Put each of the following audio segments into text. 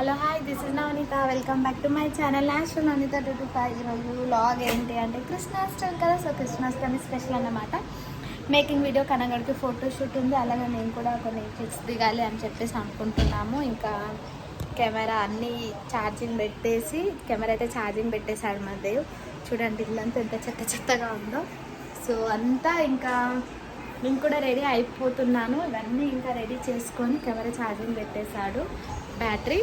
Hello hi this is Navaneetha. Welcome back to my channel last Navaneetha two two five ఈరోజు log ఏంటి అంటే కృష్ణాష్టమి కదా? So Krishnashtami special అన్నమాట. Making video కనగడికి photoshoot ఉంది. అలాగే నేను కూడా కొన్ని పిక్స్ దిగాలి అని చెప్పేసి అనుకుంటున్నాము. ఇంకా కెమెరా అన్నీ ఛార్జింగ్ పెట్టేసి కెమెరా అయితే ఛార్జింగ్ పెట్టేశాడు మధ్య చూడండి ఇల్లంతా ఎంత చెత్త చెత్తగా ఉందో. సో అంతా ఇంకా నేను కూడా రెడీ అయిపోతున్నాను. ఇవన్నీ ఇంకా రెడీ చేసుకొని కెమెరా ఛార్జింగ్ పెట్టేశాడు. బ్యాటరీ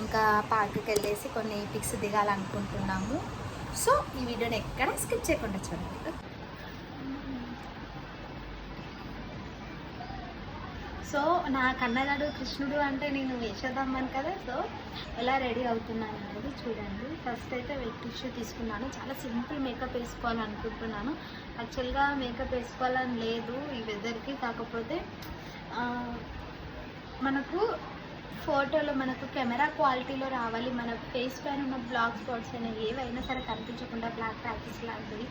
ఇంకా పార్క్కి వెళ్ళేసి కొన్ని పిక్స్ దిగాలనుకుంటున్నాము. సో ఈ వీడియోని ఎక్కడ స్కిప్ చేయకుండా చూడండి. సో నా కన్నగాడు కృష్ణుడు అంటే నేను వేసేద్దామని కదా సో ఎలా రెడీ అవుతున్నాను అనేది చూడండి. ఫస్ట్ అయితే వెట్ టిష్యూ తీసుకున్నాను. చాలా సింపుల్ మేకప్ వేసుకోవాలనుకుంటున్నాను యాక్చువల్గా మేకప్ వేసుకోవాలని లేదు ఈ వెదర్కి కాకపోతే మనకు ఫోటోలో మనకు కెమెరా క్వాలిటీలో రావాలి. మన ఫేస్ పైన ఉన్న బ్లాక్ స్పాట్స్ అయినా ఏవైనా సరే కనిపించకుండా బ్లాక్ ప్యాచెస్ లాంటివి.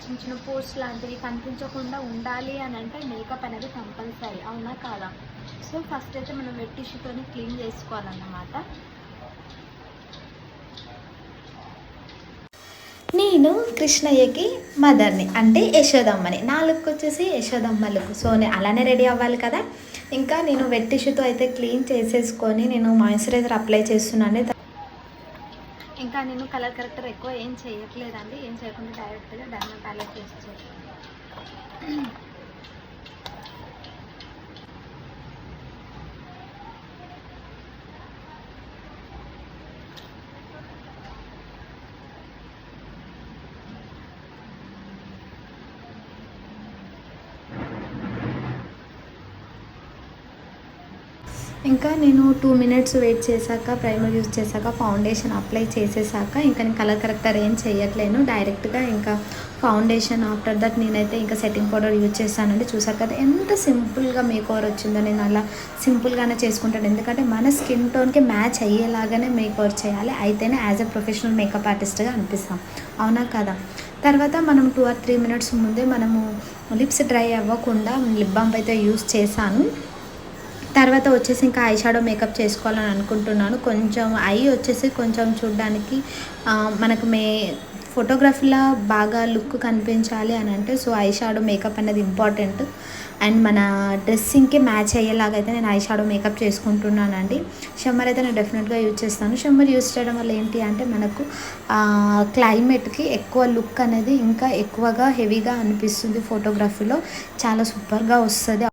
చిన్న చిన్న పోస్ట్ లాంటివి కనిపించకుండా ఉండాలి అని అంటే మేకప్ అనేది కంపల్సరీ అవునా కాదా? సో ఫస్ట్ అయితే మనం వెట్ టిష్యూతోని క్లీన్ చేసుకోవాలన్నమాట. నేను కృష్ణయ్యకి మదర్ని అంటే యశోదమ్మని. నా లుక్ వచ్చేసి యశోదమ్మ లుక్ సో నేను అలానే రెడీ అవ్వాలి కదా. ఇంకా నేను వెట్ టిష్యూతో అయితే క్లీన్ చేసేసుకొని నేను మాయిశ్చరైజర్ అప్లై చేస్తున్నాను. ఇంకా నేను కలర్ కరెక్టర్ ఎక్కువ ఏం చేయట్లేదండి. ఏం చేయకుండా డైరెక్ట్గా డైమండ్ ప్యాలెట్ చేసేసాను ఇంకా నేను టూ మినిట్స్ వెయిట్ చేశాక ప్రైమర్ యూజ్ చేశాక ఫౌండేషన్ అప్లై చేసేసాక ఇంకా నేను కలర్ కరెక్టర్ ఏం చేయట్లేను. డైరెక్ట్గా ఇంకా ఫౌండేషన్ ఆఫ్టర్ దట్ నేనైతే ఇంకా సెట్టింగ్ పౌడర్ యూజ్ చేస్తానండి చూసారు కదా ఎంత సింపుల్గా మేక్ ఓవర్ వచ్చిందో నేను అలా సింపుల్గానే చేసుకుంటాను. ఎందుకంటే మన స్కిన్ టోన్కి మ్యాచ్ అయ్యేలాగానే మేక్ ఓవర్ చేయాలి. అయితేనే యాజ్ ఎ ప్రొఫెషనల్ మేకప్ ఆర్టిస్ట్గా అనిపిస్తాం. అవునా కదా? తర్వాత మనం టూ ఆర్ త్రీ మినిట్స్ ముందే మనము లిప్స్ డ్రై అవ్వకుండా లిప్ బంప్ అయితే యూస్ చేశాను. తర్వాత వచ్చేసి ఇంకా ఐ షాడో మేకప్ చేసుకోవాలని అనుకుంటున్నాను. కొంచెం ఐ వచ్చేసి కొంచెం చూడడానికి మనకు మే ఫోటోగ్రఫీలో బాగా లుక్ కనిపించాలి అని అంటే సో ఐ షాడో మేకప్ అనేది ఇంపార్టెంట్ అండ్ మన డ్రెస్సింగ్కి మ్యాచ్ అయ్యేలాగా అయితే నేను ఐ షాడో మేకప్ చేసుకుంటున్నానండి. షమ్మర్ అయితే నేను డెఫినెట్గా యూజ్ చేస్తాను. షమ్మర్ యూజ్ చేయడం వల్ల ఏంటి అంటే మనకు క్లైమేట్కి ఎక్కువ లుక్ అనేది ఇంకా ఎక్కువగా హెవీగా అనిపిస్తుంది ఫోటోగ్రఫీలో చాలా సూపర్గా వస్తుంది.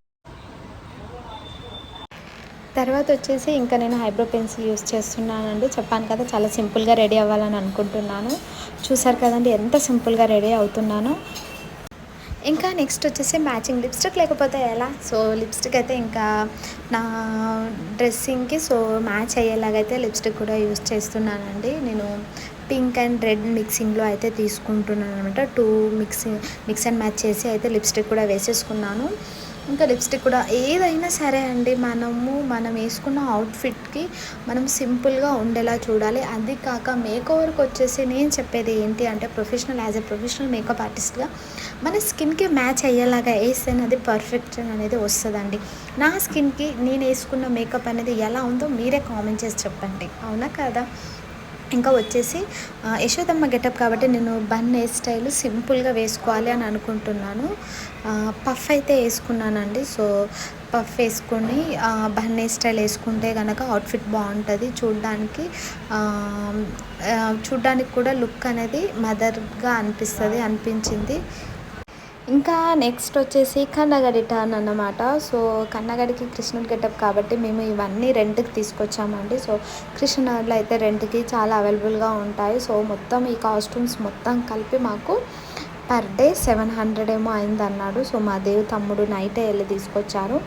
తర్వాత వచ్చేసి ఇంకా నేను హైబ్రో పెన్సిల్ యూస్ చేస్తున్నానండి. చెప్పాను కదా చాలా సింపుల్గా రెడీ అవ్వాలని అనుకుంటున్నాను. చూసారు కదండి ఎంత సింపుల్గా రెడీ అవుతున్నాను. ఇంకా నెక్స్ట్ వచ్చేసి మ్యాచింగ్ లిప్స్టిక్ లేకపోతే ఎలా? సో లిప్స్టిక్ అయితే ఇంకా నా డ్రెస్సింగ్కి సో మ్యాచ్ అయ్యేలాగైతే లిప్స్టిక్ కూడా యూస్ చేస్తున్నానండి. నేను పింక్ అండ్ రెడ్ మిక్సింగ్లో అయితే తీసుకుంటున్నాను అనమాట two mixing mix and match చేసి అయితే లిప్స్టిక్ కూడా వేసేసుకున్నాను. ఇంకా లిప్స్టిక్ కూడా. ఏదైనా సరే అండి మనము మనం వేసుకున్న అవుట్ఫిట్కి మనం సింపుల్గా ఉండేలా చూడాలి. అది కాక మేకోవర్కి వచ్చేసి నేను చెప్పేది ఏంటి అంటే professional as a professional makeup ఆర్టిస్ట్గా మన స్కిన్కి మ్యాచ్ అయ్యేలాగా వేస్తేనే అది పర్ఫెక్షన్ అనేది వస్తుందండి. నా స్కిన్కి నేను వేసుకున్న మేకప్ అనేది ఎలా ఉందో మీరే కామెంట్ చేసి చెప్పండి. అవునా కదా? ఇంకా వచ్చేసి యశోదమ్మ గెటప్ కాబట్టి నేను బన్ హెయిర్ స్టైల్ సింపుల్గా వేసుకోవాలి అని అనుకుంటున్నాను. పఫ్ అయితే వేసుకున్నానండి. సో పఫ్ వేసుకొని బన్ హెయిర్ స్టైల్ వేసుకుంటే కనుక అవుట్ఫిట్ బాగుంటుంది. చూడ్డానికి చూడ్డానికి కూడా లుక్ అనేది మదర్గా అనిపిస్తుంది అనిపించింది. ఇంకా నెక్స్ట్ వచ్చేసి కన్నగడి టర్న్ అన్నమాట. సో కన్నగడికి కృష్ణుడి గెటప్ కాబట్టి మేము ఇవన్నీ రెంట్కి తీసుకొచ్చామండి. సో కృష్ణుడిలో అయితే రెంట్కి చాలా అవైలబుల్గా ఉంటాయి. సో మొత్తం ఈ కాస్ట్యూమ్స్ మొత్తం కలిపి మాకు పర్ డే సెవెన్ హండ్రెడ్ ఏమో అయింది అన్నాడు సో మా దేవు తమ్ముడు నైటే వెళ్ళి తీసుకొచ్చారు.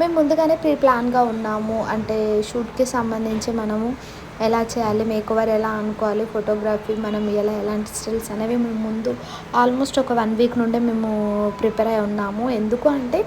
మేము ముందుగానే ప్రీ ప్లాన్గా ఉన్నాము. అంటే షూట్కి సంబంధించి మనము ఎలా చేయాలి మేకోవర్ ఎలా అనుకోవాలి ఫోటోగ్రఫీ మనం ఎలా ఎలాంటి స్టిల్స్ అనేవి మేము ముందు ఆల్మోస్ట్ ఒక వన్ వీక్ నుండే మేము ప్రిపేర్ అయి ఉన్నాము. ఎందుకు అంటే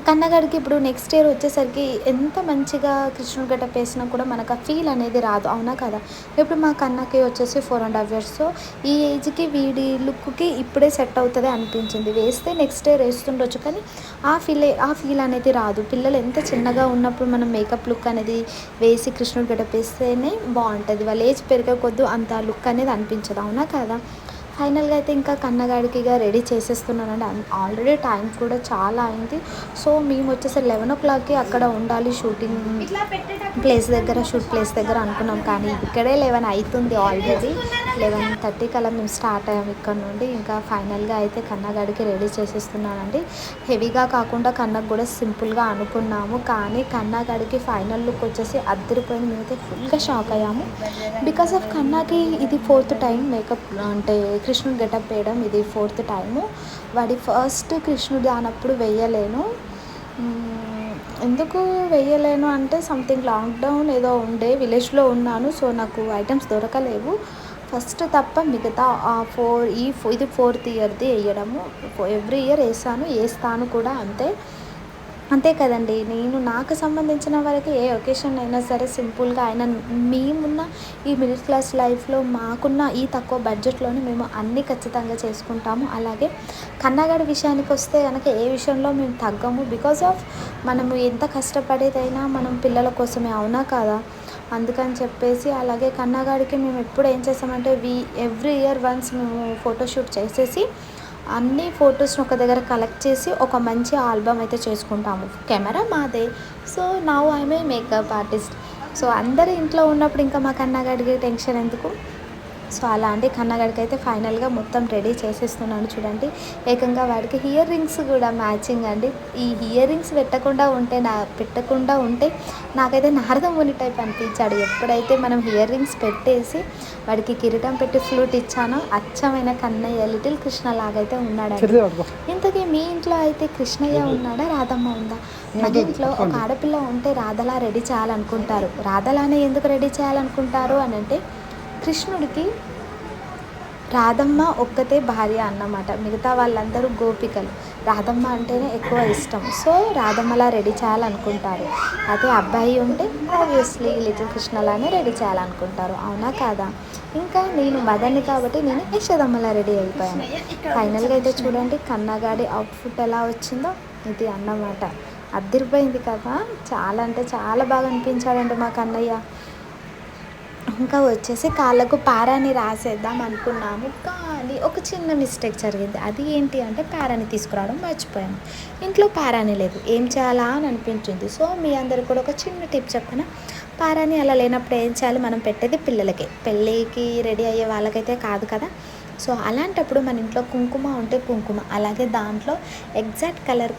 కన్నగాడికి ఇప్పుడు నెక్స్ట్ ఇయర్ వచ్చేసరికి ఎంత మంచిగా కృష్ణుడు గడ్డప్ వేసినా కూడా మనకు ఆ ఫీల్ అనేది రాదు. అవునా కదా? ఇప్పుడు మా కన్నకి వచ్చేసి four and half years so ఈ ఏజ్కి వీడి లుక్కి ఇప్పుడే సెట్ అవుతుంది అనిపించింది. వేస్తే నెక్స్ట్ ఇయర్ వేస్తుండొచ్చు కానీ ఆ ఫీల్ ఆ ఫీల్ అనేది రాదు. పిల్లలు ఎంత చిన్నగా ఉన్నప్పుడు మనం మేకప్ లుక్ అనేది వేసి కృష్ణుడు గడ్డప్ వేస్తేనే బాగుంటుంది. వాళ్ళ ఏజ్ పెరగకొద్దు అంత లుక్ అనేది అనిపించదు. అవునా కదా? ఫైనల్గా అయితే ఇంకా కన్నగాడికిగా రెడీ చేసేస్తున్నానండి. ఆల్రెడీ టైం కూడా చాలా అయింది. సో మేము వచ్చేసి లెవెన్ ఓ క్లాక్కి అక్కడ ఉండాలి షూటింగ్ ప్లేస్ దగ్గర షూట్ ప్లేస్ దగ్గర అనుకున్నాం. కానీ ఇక్కడే లెవెన్ అవుతుంది ఆల్రెడీ. లెవెన్ థర్టీ కల్లా మేము స్టార్ట్ అయ్యాం ఇక్కడ నుండి. ఇంకా ఫైనల్గా అయితే కన్నగాడికి రెడీ చేసేస్తున్నానండి. హెవీగా కాకుండా కన్నకు కూడా సింపుల్గా అనుకున్నాము. కానీ కన్నగాడికి ఫైనల్ లుక్ వచ్చేసి అద్దరిపోయింది. మేమైతే ఫుల్గా షాక్ అయ్యాము. బికాస్ ఆఫ్ కన్నాకి ఇది ఫోర్త్ టైం మేకప్ అంటే కృష్ణుడు గెటప్ వేయడం ఇది ఫోర్త్ టైము. వాడి ఫస్ట్ కృష్ణుడు దానప్పుడు వేయలేను. ఎందుకు వేయలేను అంటే సంథింగ్ లాక్డౌన్ ఏదో ఉండే విలేజ్లో ఉన్నాను. సో నాకు ఐటమ్స్ దొరకలేవు. ఫస్ట్ తప్ప మిగతా ఆ ఫోర్ ఈ ఫో- ఇది ఫోర్త్ ఇయర్ది వేయడము. ఎవ్రీ ఇయర్ వేసాను వేస్తాను కూడా అంతే. అంతే కదండి. నేను నాకు సంబంధించిన వరకు ఏ ఒకేషన్ అయినా సరే సింపుల్గా అయినా మేమున్న ఈ మిడిల్ క్లాస్ లైఫ్లో మాకున్న ఈ తక్కువ బడ్జెట్లోనే మేము అన్నీ ఖచ్చితంగా చేసుకుంటాము. అలాగే కన్నగాడి విషయానికి వస్తే కనుక ఏ విషయంలో మేము తగ్గము. బికాజ్ ఆఫ్ మనము ఎంత కష్టపడేదైనా మనం పిల్లల కోసమే అవునా కాదా? అందుకని చెప్పేసి అలాగే కన్నగాడికి మేము ఎప్పుడు ఏం చేస్తామంటే వి ఎవ్రీ ఇయర్ వన్స్ మేము ఫోటోషూట్ చేసేసి అన్ని ఫొటోస్ని ఒక దగ్గర కలెక్ట్ చేసి ఒక మంచి ఆల్బమ్ అయితే చేసుకుంటాము. కెమెరా మాదే. సో నా ఐమే మేకప్ ఆర్టిస్ట్ సో అందరు ఇంట్లో ఉన్నప్పుడు ఇంకా మా కన్నగాడికి టెన్షన్ ఎందుకు? సో అలాంటి కన్నగాడికి అయితే ఫైనల్గా మొత్తం రెడీ చేసేస్తున్నాను చూడండి. ఏకంగా వాడికి ఇయర్ రింగ్స్ కూడా మ్యాచింగ్ అండి. ఈ ఇయర్ రింగ్స్ పెట్టకుండా ఉంటే నా పెట్టకుండా ఉంటే నాకైతే నారదముని టైప్ అనిపించాడు. ఎప్పుడైతే మనం ఇయర్ రింగ్స్ పెట్టేసి వాడికి కిరీటం పెట్టి ఫ్లూట్ ఇచ్చానో అచ్చమైన కన్నయ్య లిటిల్ కృష్ణ లాగైతే పట్టుకో ఇంతకీ మీ ఇంట్లో అయితే కృష్ణయ్య ఉన్నాడా రాధమ్మ ఉందా? మన ఇంట్లో ఒక ఆడపిల్ల ఉంటే రాధలా రెడీ చేయాలనుకుంటారు. రాధలానే ఎందుకు రెడీ చేయాలనుకుంటారు అని అంటే కృష్ణుడికి రాధమ్మ ఒక్కతే భార్య అన్నమాట. మిగతా వాళ్ళందరూ గోపికలు. రాధమ్మ అంటేనే ఎక్కువ ఇష్టం. సో రాధమ్మలా రెడీ చేయాలనుకుంటారు. అదే అబ్బాయి ఉంటే ఆబ్వియస్లీ లిటిల్ కృష్ణలానే రెడీ చేయాలనుకుంటారు. అవునా కాదా? ఇంకా నేను మదన్ని కాబట్టి నేను యశోదమ్మలా రెడీ అయిపోయాను. ఫైనల్గా అయితే చూడండి కన్నగాడి అవుట్ఫుట్ ఎలా వచ్చిందో. ఇది అన్నమాట. అద్దరిపోయింది కదా. చాలా అంటే చాలా బాగా అనిపించాడండి మా కన్నయ్య. ఇంకా వచ్చేసి కాళ్ళకు పారాని రాసేద్దాం అనుకున్నాము. కానీ ఒక చిన్న మిస్టేక్ జరిగింది. అది ఏంటి అంటే పారాని తీసుకురావడం మర్చిపోయాము ఇంట్లో పారాని లేదు. ఏం చేయాలా అని అనిపించింది. సో మీ అందరు కూడా ఒక చిన్న టిప్ చెప్పిన? పారాని అలా లేనప్పుడు ఏం చేయాలి? మనం పెట్టేది పిల్లలకి. పెళ్ళికి రెడీ అయ్యే వాళ్ళకైతే కాదు కదా. సో అలాంటప్పుడు మన ఇంట్లో కుంకుమ ఉంటే కుంకుమ. అలాగే దాంట్లో ఎగ్జాక్ట్ కలర్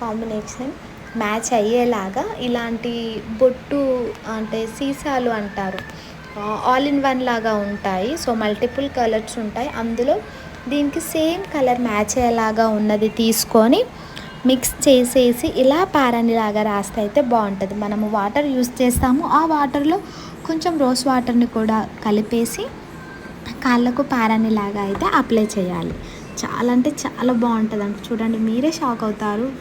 కాంబినేషన్ మ్యాచ్ అయ్యేలాగా ఇలాంటి బొట్టు అంటే సీసాలు అంటారు. ఆల్ ఇన్ వన్ లాగా ఉంటాయి. సో మల్టిపుల్ కలర్స్ ఉంటాయి. అందులో దీనికి సేమ్ కలర్ మ్యాచ్ అయ్యేలాగా ఉన్నది తీసుకొని మిక్స్ చేసేసి ఇలా పారనిలాగా రాస్తే అయితే బాగుంటుంది. మనము వాటర్ యూస్ చేస్తాము. ఆ వాటర్లో కొంచెం రోస్ వాటర్ని కూడా కలిపేసి కాళ్ళకు పారనిలాగా అయితే అప్లై చేయాలి. చాలా అంటే చాలా బాగుంటుంది అంట చూడండి మీరే షాక్ అవుతారు.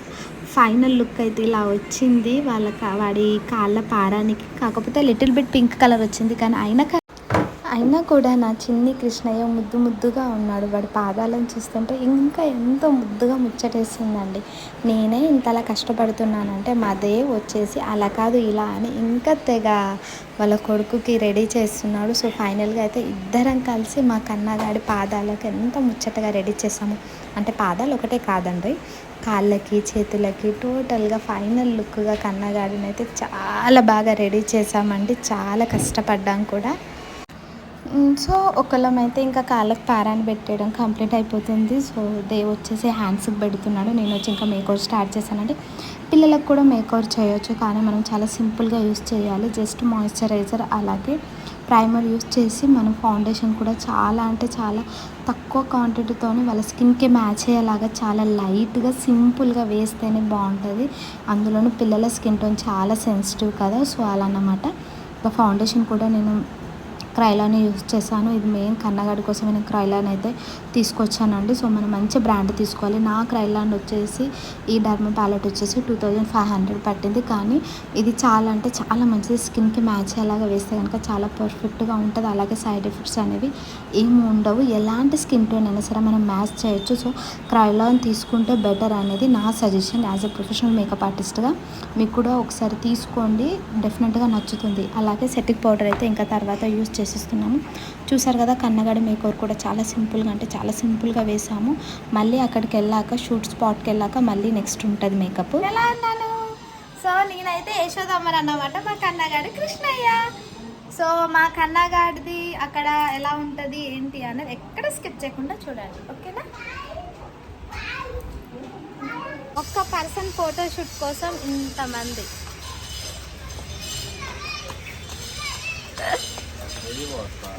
ఫైనల్ లుక్ అయితే ఇలా వచ్చింది. వాళ్ళ కా- వాడి కాళ్ళ పారానికి కాకపోతే లిటిల్ బిట్ పింక్ కలర్ వచ్చింది. కానీ అయినా అయినా కూడా నా చిన్ని కృష్ణయ్య ముద్దు ముద్దుగా ఉన్నాడు. వాడి పాదాలను చూస్తుంటే ఇంకా ఎంతో ముద్దుగా ముచ్చటేసిందండి. నేనే ఇంతలా కష్టపడుతున్నానంటే మా దేవ్ వచ్చేసి అలా కాదు ఇలా అని ఇంకా తెగ వాళ్ళ కొడుకుకి రెడీ చేస్తున్నాడు. సో ఫైనల్గా అయితే ఇద్దరం కలిసి మా కన్నగాడి పాదాలకు ఎంత ముచ్చటగా రెడీ చేసాము. అంటే పాదాలు ఒకటే కాదండి. కాళ్ళకి చేతులకి టోటల్గా ఫైనల్ లుక్గా కన్నగాడిని అయితే చాలా బాగా రెడీ చేసామండి చాలా కష్టపడ్డాం కూడా. సో ఒకళ్ళమైతే ఇంకా కాళ్ళకి పారాన్ని పెట్టేయడం కంప్లీట్ అయిపోతుంది. సో దేవ్ వచ్చేసి హ్యాండ్స్కి పెడుతున్నాడు. నేను వచ్చి ఇంకా మేకోర్ స్టార్ట్ చేశానండి. పిల్లలకు కూడా మేకోర్ చేయొచ్చు. కానీ మనం చాలా సింపుల్గా యూస్ చేయాలి. జస్ట్ మాయిశ్చరైజర్ అలాగే ప్రైమర్ యూస్ చేసి మనం ఫౌండేషన్ కూడా చాలా అంటే చాలా తక్కువ క్వాంటిటీతోనే వాళ్ళ స్కిన్కి మ్యాచ్ అయ్యేలాగా చాలా లైట్గా సింపుల్గా వేస్తేనే బాగుంటుంది. అందులోనూ పిల్లల స్కిన్ టోన్ చాలా సెన్సిటివ్ కదా సో అలా అన్నమాట. ఇంకా ఫౌండేషన్ కూడా నేను క్రైలాన్ యూజ్ చేశాను. ఇది మెయిన్ కన్నగాడి కోసం నేను క్రైలాన్ అయితే తీసుకొచ్చానండి. సో మనం మంచి బ్రాండ్ తీసుకోవాలి. నా క్రైలాన్ వచ్చేసి ఈ డర్మ ప్యాలెట్ వచ్చేసి టూ థౌజండ్ ఫైవ్ హండ్రెడ్ పట్టింది. కానీ ఇది చాలా అంటే చాలా మంచిది. స్కిన్కి మ్యాచ్ అయ్యేలాగా వేస్తే కనుక చాలా పర్ఫెక్ట్గా ఉంటుంది. అలాగే సైడ్ ఎఫెక్ట్స్ అనేవి ఏమి ఉండవు. ఎలాంటి స్కిన్ టోన్ అయినా సరే మనం మ్యాచ్ చేయొచ్చు. సో క్రైలాన్ తీసుకుంటే బెటర్ అనేది నా suggestion as a professional makeup ఆర్టిస్ట్గా మీకు కూడా ఒకసారి తీసుకోండి. డెఫినెట్గా నచ్చుతుంది. అలాగే సెటిక్ పౌడర్ అయితే ఇంకా తర్వాత యూస్ చేసేస్తున్నాము. చూసారు కదా కన్నగాడి మేకవర్ కూడా చాలా సింపుల్గా అంటే చాలా సింపుల్గా వేసాము. మళ్ళీ అక్కడికి వెళ్ళాక షూట్ స్పాట్కి వెళ్ళాక మళ్ళీ నెక్స్ట్ ఉంటుంది మేకప్. ఎలా అన్నాను? సో నేనైతే యశోదమ్మర్ అన్నమాట మా కన్నగాడు కృష్ణయ్య. సో మా కన్నగాడిది అక్కడ ఎలా ఉంటుంది ఏంటి అనేది ఎక్కడ స్కిప్ చేయకుండా చూడండి ఓకేనా? ఒక్క పర్సన్ ఫోటోషూట్ కోసం ఇంతమంది.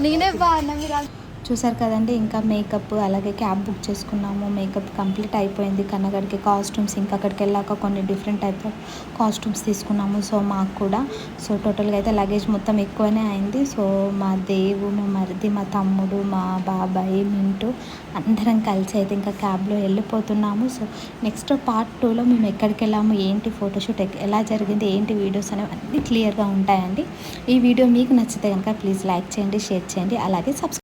నేనే బాగున్నా మీరు అంత- చూసారు కదండి ఇంకా మేకప్ అలాగే క్యాబ్ బుక్ చేసుకున్నాము. మేకప్ కంప్లీట్ అయిపోయింది. కన్నగడికి కాస్ట్యూమ్స్ ఇంకా అక్కడికి వెళ్ళాక కొన్ని డిఫరెంట్ టైప్ ఆఫ్ కాస్ట్యూమ్స్ తీసుకున్నాము. సో మాకు కూడా సో టోటల్గా అయితే లగేజ్ మొత్తం ఎక్కువనే అయింది. సో మా దేవు మా మరిది మా తమ్ముడు మా బాబాయ్ మింటూ అందరం కలిసి అయితే ఇంకా క్యాబ్లో వెళ్ళిపోతున్నాము. సో నెక్స్ట్ పార్ట్ టూలో మేము ఎక్కడికి వెళ్ళాము ఏంటి ఫోటోషూట్ ఎలా జరిగింది ఏంటి వీడియోస్ అనేవి అన్నీ క్లియర్గా ఉంటాయండి. ఈ వీడియో మీకు నచ్చితే కనుక ప్లీజ్ లైక్ చేయండి షేర్ చేయండి అలాగే సబ్స్క్రైబ్